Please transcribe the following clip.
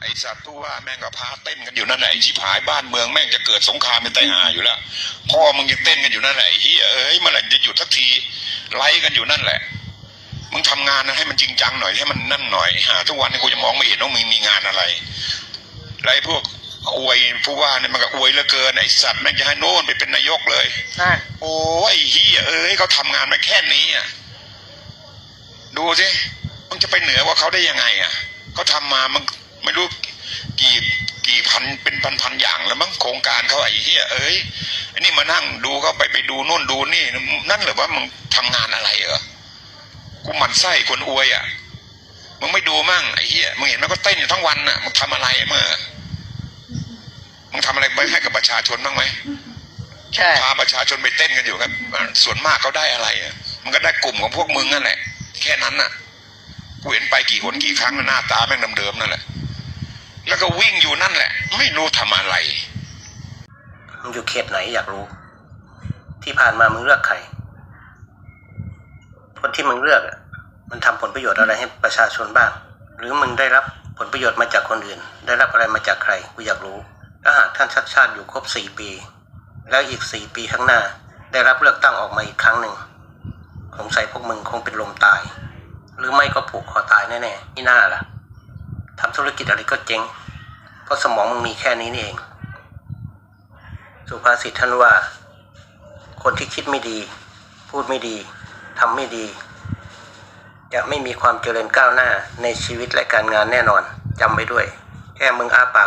ไอสัตว์ผู้ว่าแม่งก็พาเต้นกันอยู่นั่นแหละไอชิบหายบ้านเมืองแม่งจะเกิดสงครามเป็นไตหาอยู่แล้วพ่อมึงยังเต้นกันอยู่นั่นแหละไอ้เฮียเอ้ยเมื่อไหร่จะหยุดสักทีไล่กันอยู่นั่นแหละ มึงทำงานนะให้มันจริงจังหน่อยให้มันนั่นหน่อยหาทุกวันนี้กูจะมองไม่เห็นว่ามึงมีงานอะไรไรพวกอวยผู้ว่าเนี่ยมันก็อวยเหลือเกินไอสัตว์แม่งจะให้โน่นไปเป็นนายกเลยนั่นโอ้ยเฮียเอ้ยเขาทำงานมาแค่นี้อะดูสิมึงจะไปเหนือกว่าเขาได้ยังไงอะเขาทำมามึง ไม่รู้กี่กี่พันเป็นพันพันอย่างแล้วมั้งโครงการเขาไอ้เฮียเอ้ยอันนี้มานั่งดูเขาไปไปดูนู่นดูนี่ นั่นเหรือว่ามึงทำงานอะไรเหรอกูหมันไส้คนอวยอะมึงไม่ดูมั่งไอ้เฮียมึงเห็นไหมก็เต้นอยู่ทั้งวันน่ะมึงทำอะไรเมื่อมึงทำอะไรไปให้กับประชาชนบ้างไหมใช่พาประชาชนไปเต้นกันอยู่ครับ ส่วนมากเขาได้อะไรอะมันก็ได้กลุ่มของพวกมึงนั่นแหละ แค่นั้นน่ะกูเห็นไปกี่คนกี่ครั้งแล้วหน้าตาแม่งเดิมๆนั่นแหละแล้ว ก็วิ่งอยู่นั่นแหละ ไม่รู้ทำอะไร มึงอยู่เขตไหนอยากรู้ ที่ผ่านมามึงเลือกใคร คนที่มึงเลือกมันทำผลประโยชน์อะไรให้ประชาชนบ้าง หรือมึงได้รับผลประโยชน์มาจากคนอื่น ได้รับอะไรมาจากใครกูอยากรู้ถ้าหากท่านชัดชาติอยู่ครบสี่ปี แล้วอีกสี่ปีข้างหน้า ได้รับเลือกตั้งออกมาอีกครั้งหนึ่งสงสัยพวกมึงคงเป็นลมตาย หรือไม่ก็ผูกคอตายแน่ๆนี่น่าล่ะทำธุรกิจอะไรก็เจ๊ง ราะสมองมึงมีแค่นี้นี่เอง สุภาษิตท่านว่า คนที่คิดไม่ดี พูดไม่ดีทำไม่ดี จะไม่มีความเจริญก้าวหน้าในชีวิตและการงานแน่นอนจำไว้ด้วย แค่มึงอาปาก